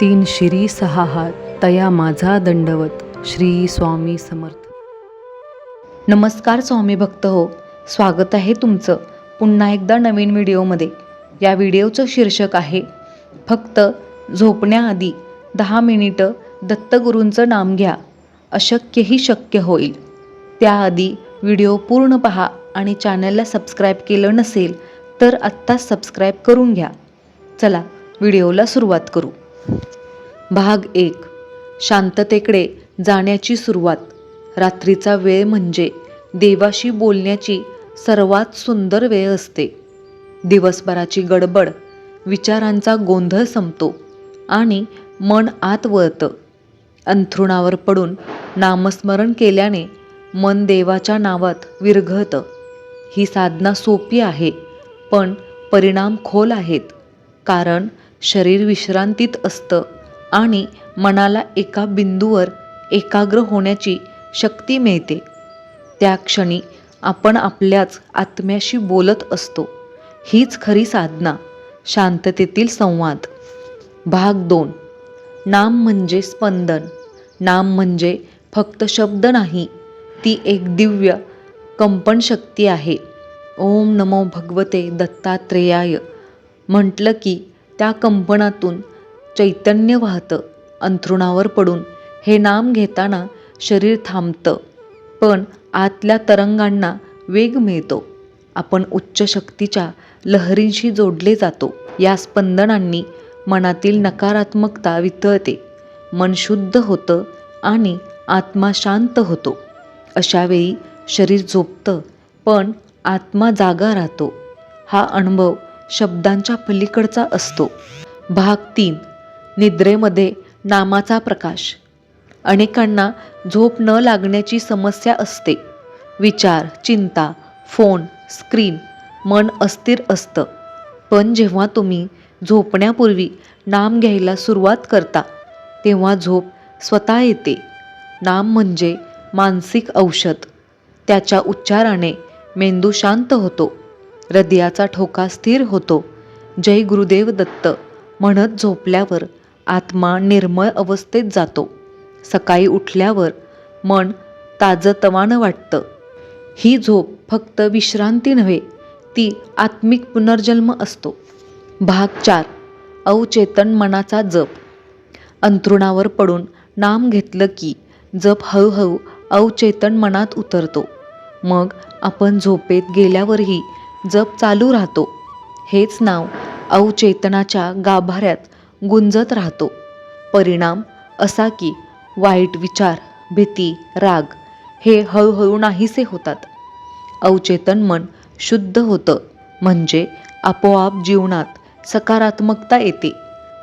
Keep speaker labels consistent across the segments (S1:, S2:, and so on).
S1: तीन शिरी सहा हात तया माझा दंडवत श्री स्वामी समर्थ.
S2: नमस्कार स्वामी भक्त हो स्वागत आहे तुमचं पुन्हा एकदा नवीन व्हिडिओमध्ये. या व्हिडिओचं शीर्षक आहे फक्त झोपण्याआधी दहा मिनिटं दत्तगुरूंचं नाम घ्या अशक्यही शक्य होईल. त्याआधी व्हिडिओ पूर्ण पहा आणि चॅनलला सबस्क्राईब केलं नसेल तर आत्ताच सबस्क्राईब करून घ्या. चला व्हिडिओला सुरुवात करू. भाग एक. शांततेकडे जाण्याची सुरुवात. रात्रीचा वेळ म्हणजे देवाशी बोलण्याची सर्वात सुंदर वेळ असते. दिवसभराची गडबड विचारांचा गोंधळ संपतो आणि मन आत वळतं. अंथरुणावर पडून नामस्मरण केल्याने मन देवाच्या नावात विरघळतं. ही साधना सोपी आहे पण परिणाम खोल आहेत. कारण शरीर विश्रांतीत असतं आणि मनाला एका बिंदूवर एकाग्र होण्याची शक्ती मिळते. त्या क्षणी आपण आपल्याच आत्म्याशी बोलत असतो. हीच खरी साधना शांततेतील संवाद. भाग दोन. नाम म्हणजे स्पंदन. नाम म्हणजे फक्त शब्द नाही ती एक दिव्य कंपनशक्ती आहे. ओम नमो भगवते दत्तात्रेयाय. म्हटलं की त्या कंपनातून चैतन्य वाहतं अंथरुणावर पडून. हे नाम घेताना शरीर थांबतं पण आतल्या तरंगांना वेग मिळतो. आपण उच्च शक्तीच्या लहरींशी जोडले जातो. या स्पंदनांनी मनातील नकारात्मकता वितळते. मन शुद्ध होतं आणि आत्मा शांत होतो. अशावेळी शरीर झोपतं पण आत्मा जागा राहतो. हा अनुभव शब्दांच्या पलीकडचा असतो. भाग तीन. निद्रेमध्ये नामाचा प्रकाश. अनेकांना झोप न लागण्याची समस्या असते. विचार चिंता फोन स्क्रीन मन अस्थिर असतं. पण जेव्हा तुम्ही झोपण्यापूर्वी नाम घ्यायला सुरुवात करता तेव्हा झोप स्वतः येते. नाम म्हणजे मानसिक औषध. त्याच्या उच्चाराने मेंदू शांत होतो. हृदयाचा ठोका स्थिर होतो. जय गुरुदेव दत्त म्हणत झोपल्यावर आत्मा निर्मळ अवस्थेत जातो. सकाळी उठल्यावर मन ताजतवानं वाटतं. ही झोप फक्त विश्रांती नव्हे ती आत्मिक पुनर्जन्म असतो. भाग चार अवचेतन मनाचा जप. अंथरुणावर पडून नाम घेतलं की जप हळूहळू अवचेतन मनात उतरतो. मग आपण झोपेत गेल्यावरही जप चालू राहतो. हेच नाव अवचेतनाच्या गाभाऱ्यात गुंजत राहतो. परिणाम असा की वाईट विचार भीती राग हे हळूहळू नाहीसे होतात. अवचेतन मन शुद्ध होतं म्हणजे आपोआप जीवनात सकारात्मकता येते.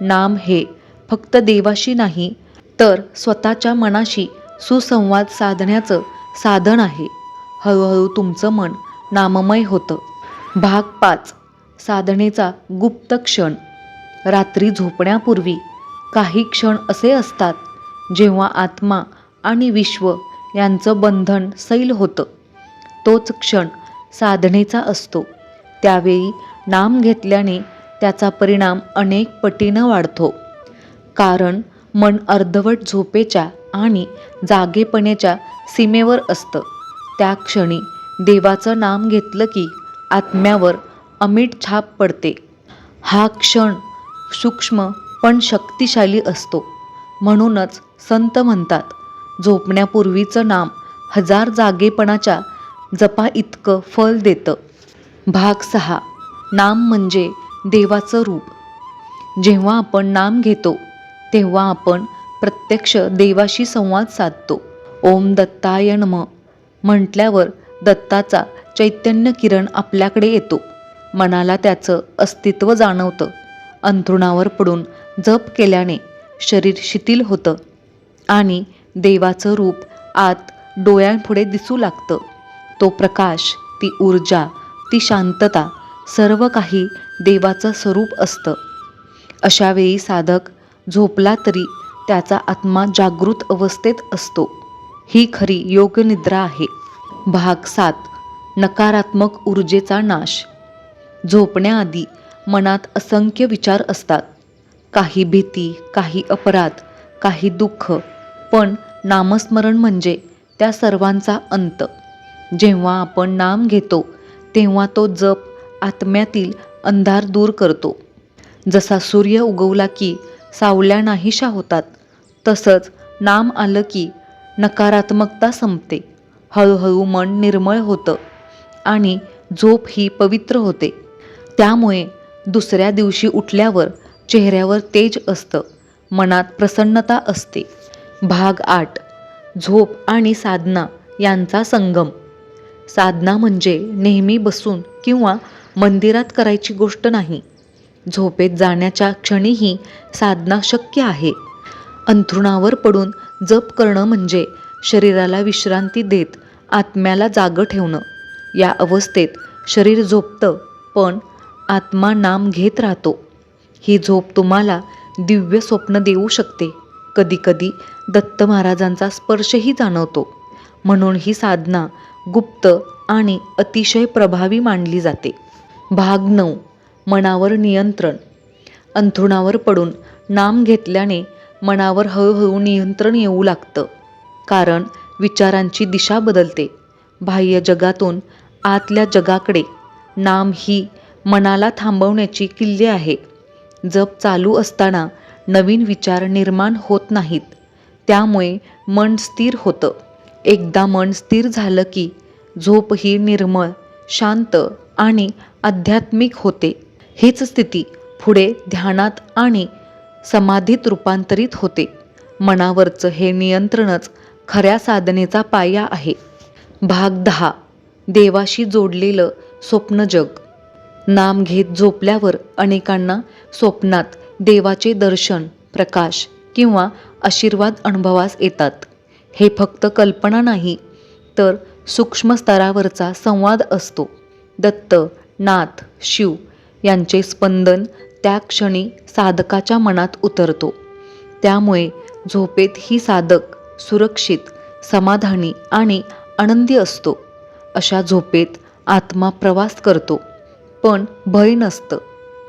S2: नाम हे फक्त देवाशी नाही तर स्वतःच्या मनाशी सुसंवाद साधण्याचं साधन आहे. हळूहळू तुमचं मन नाममय होतं. भाग पाच. साधनेचा गुप्त क्षण. रात्री झोपण्यापूर्वी काही क्षण असे असतात जेव्हा आत्मा आणि विश्व यांचं बंधन सैल होतं. तोच क्षण साधनेचा असतो. त्यावेळी नाम घेतल्याने त्याचा परिणाम अनेक पटीनं वाढतो. कारण मन अर्धवट झोपेच्या आणि जागेपणेच्या सीमेवर असतं. त्या क्षणी देवाचं नाम घेतलं की आत्म्यावर अमीट छाप पडते. हा क्षण सूक्ष्म पण शक्तिशाली असतो. म्हणूनच संत म्हणतात झोपण्यापूर्वीचं नाम हजार जागेपणाच्या जपा इतकं फल देतं. भाग सहा. नाम म्हणजे देवाचं रूप. जेव्हा आपण नाम घेतो तेव्हा आपण प्रत्यक्ष देवाशी संवाद साधतो. ओम दत्ताय नम म्हटल्यावर दत्ताचा चैतन्य किरण आपल्याकडे येतो. मनाला त्याचं अस्तित्व जाणवतं. अंथरुणावर पडून जप केल्याने शरीर शिथिल होतं. आणि देवाचं रूप आत डोळ्यांपुढे दिसू लागतं. तो प्रकाश ती ऊर्जा ती शांतता सर्व काही देवाचं स्वरूप असतं. अशावेळी साधक झोपला तरी त्याचा आत्मा जागृत अवस्थेत असतो. ही खरी योगनिद्रा आहे. भाग सात. नकारात्मक ऊर्जेचा नाश. झोपण्याआधी मनात असंख्य विचार असतात. काही भीती काही अपराध काही दुःख पण नामस्मरण म्हणजे त्या सर्वांचा अंत. जेव्हा आपण नाम घेतो तेव्हा तो जप आत्म्यातील अंधार दूर करतो. जसा सूर्य उगवला की सावल्या नाहीशा होतात तसंच नाम आलं की नकारात्मकता संपते. हळूहळू मन निर्मळ होतं. आणि झोप ही पवित्र होते. त्यामुळे दुसऱ्या दिवशी उठल्यावर चेहऱ्यावर तेज असतं मनात प्रसन्नता असते. भाग आठ झोप आणि साधना यांचा संगम. साधना म्हणजे नेहमी बसून किंवा मंदिरात करायची गोष्ट नाही. झोपेत जाण्याच्या क्षणीही साधना शक्य आहे. अंथरुणावर पडून जप करणं म्हणजे शरीराला विश्रांती देत आत्म्याला जागं ठेवणं. या अवस्थेत शरीर झोपतं पण आत्मा नाम घेत राहतो. ही झोप तुम्हाला दिव्य स्वप्न देऊ शकते. कधीकधी दत्त महाराजांचा स्पर्शही जाणवतो. म्हणून ही साधना गुप्त आणि अतिशय प्रभावी मानली जाते. भाग नऊ. मनावर नियंत्रण. अंथरुणावर पडून नाम घेतल्याने मनावर हळूहळू नियंत्रण येऊ लागतं. कारण विचारांची दिशा बदलते. बाह्य जगातून आतल्या जगाकडे. नाम ही मनाला थांबवण्याची किल्ली आहे. जप चालू असताना नवीन विचार निर्माण होत नाहीत. त्यामुळे मन स्थिर होतं. एकदा मन स्थिर झालं की झोप ही निर्मळ शांत आणि आध्यात्मिक होते. हीच स्थिती पुढे ध्यानात आणि समाधीत रूपांतरित होते. मनावरचं हे नियंत्रणच खऱ्या साधनेचा पाया आहे. भाग दहा. देवाशी जोडलेलं स्वप्नजग नाम घेत झोपल्यावर अनेकांना स्वप्नात देवाचे दर्शन प्रकाश किंवा आशीर्वाद अनुभवास येतात. हे फक्त कल्पना नाही तर सूक्ष्म स्तरावरचा संवाद असतो. दत्त नाथ शिव यांचे स्पंदन त्या क्षणी साधकाच्या मनात उतरतो. त्यामुळे झोपेत ही साधक सुरक्षित समाधानी आणि आनंदी असतो. अशा झोपेत आत्मा प्रवास करतो. पण भय नसतं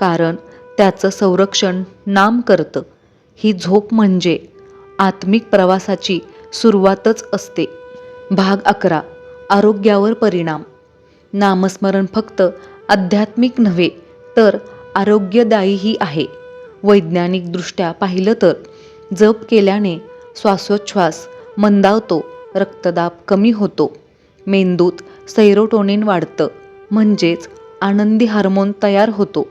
S2: कारण त्याचं संरक्षण नाम करतं. ही झोप म्हणजे आत्मिक प्रवासाची सुरुवातच असते. भाग अकरा आरोग्यावर परिणाम. नामस्मरण फक्त आध्यात्मिक नव्हे तर आरोग्यदायीही आहे. वैज्ञानिकदृष्ट्या पाहिलं तर जप केल्याने श्वासोच्छ्वास मंदावतो रक्तदाब कमी होतो. मेंदूत सैरोटोनिन वाढतं म्हणजेच आनंदी हार्मोन तयार होतो.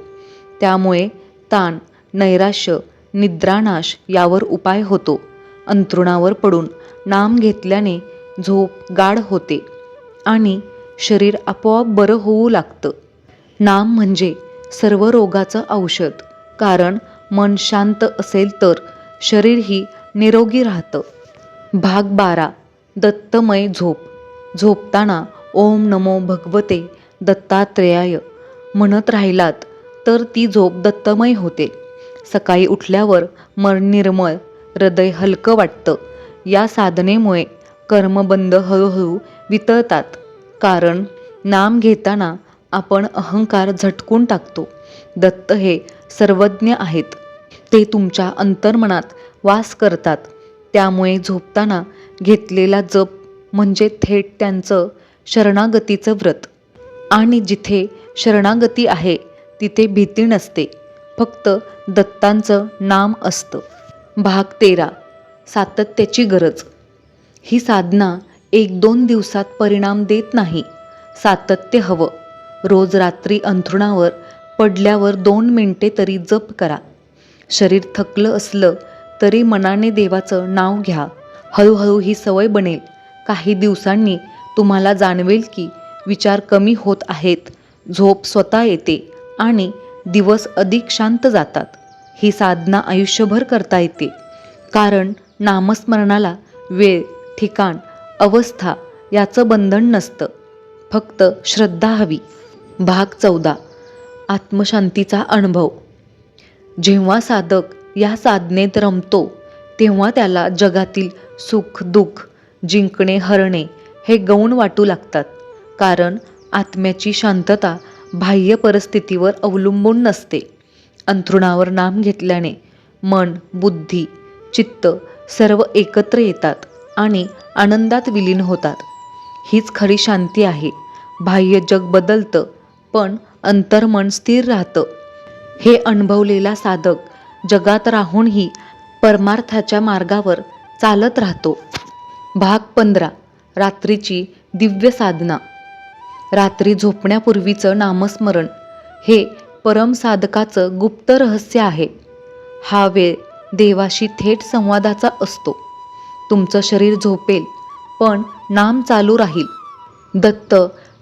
S2: त्यामुळे ताण नैराश्य निद्रानाश यावर उपाय होतो. अंतरुणावर पडून नाम घेतल्याने झोप गाढ होते आणि शरीर आपोआप बरं होऊ लागतं. नाम म्हणजे सर्व रोगाचं औषध कारण मन शांत असेल तर शरीरही निरोगी राहतं. भाग बारा दत्तमय झोप. झोपताना ओम नमो भगवते दत्तात्रेयाय. म्हणत राहिलात तर ती झोप दत्तमय होते. सकाळी उठल्यावर मन निर्मळ हृदय हलकं वाटतं. या साधनेमुळे कर्मबंध हळूहळू वितळतात. कारण नाम घेताना आपण अहंकार झटकून टाकतो. दत्त हे सर्वज्ञ आहेत. ते तुमच्या अंतर्मनात वास करतात. त्यामुळे झोपताना घेतलेला जप म्हणजे थेट त्यांचं शरणागतीचं व्रत. आणि जिथे शरणागती आहे तिथे भीती नसते. फक्त दत्तांचं नाम असतं. भाग तेरा. सातत्याची गरज. ही साधना एक दोन दिवसात परिणाम देत नाही. सातत्य हवं. रोज रात्री अंथरुणावर पडल्यावर दोन मिनटे तरी जप करा. शरीर थकलं असलं तरी मनाने देवाचं नाव घ्या. हळूहळू ही सवय बनेल. काही दिवसांनी तुम्हाला जाणवेल की विचार कमी होत आहेत झोप स्वतः येते आणि दिवस अधिक शांत जातात. ही साधना आयुष्यभर करता येते. कारण नामस्मरणाला वेळ ठिकाण अवस्था याचं बंधन नसतं. फक्त श्रद्धा हवी. भाग चौदा. आत्मशांतीचा अनुभव. जेव्हा साधक या साधनेत रमतो तेव्हा त्याला जगातील सुख दुःख जिंकणे हरणे हे गौण वाटू लागतात. कारण आत्म्याची शांतता बाह्य परिस्थितीवर अवलंबून नसते. अंथरुणावर नाम घेतल्याने मन बुद्धी चित्त सर्व एकत्र येतात आणि आनंदात विलीन होतात. हीच खरी शांती आहे. बाह्य जग बदलतं पण अंतर्मन स्थिर राहतं. हे अनुभवलेला साधक जगात राहूनही परमार्थाच्या मार्गावर चालत राहतो. भाग पंधरा. रात्रीची दिव्य साधना. रात्री झोपण्यापूर्वीचं नामस्मरण हे परमसाधकाचं गुप्त रहस्य आहे. हा वेळ देवाशी थेट संवादाचा असतो. तुमचं शरीर झोपेल पण नाम चालू राहील. दत्त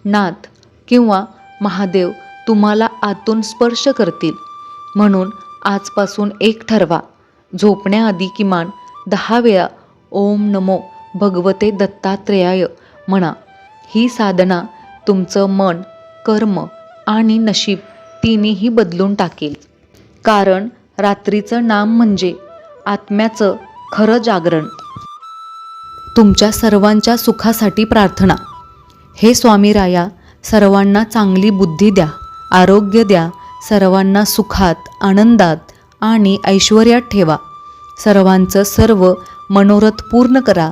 S2: नाथ किंवा महादेव तुम्हाला आतून स्पर्श करतील. म्हणून आजपासून एक ठरवा. झोपण्याआधी किमान दहा वेळा ओम नमो भगवते दत्तात्रेयाय म्हणा. ही साधना तुमचं मन कर्म आणि नशीब तिन्हीही बदलून टाकेल. कारण रात्रीचं नाम म्हणजे आत्म्याचं खरं जागरण. तुमच्या सर्वांच्या सुखासाठी प्रार्थना. हे स्वामी राया सर्वांना चांगली बुद्धी द्या आरोग्य द्या सर्वांना सुखात आनंदात आणि ऐश्वर्यात ठेवा. सर्वांचं सर्व मनोरथ पूर्ण करा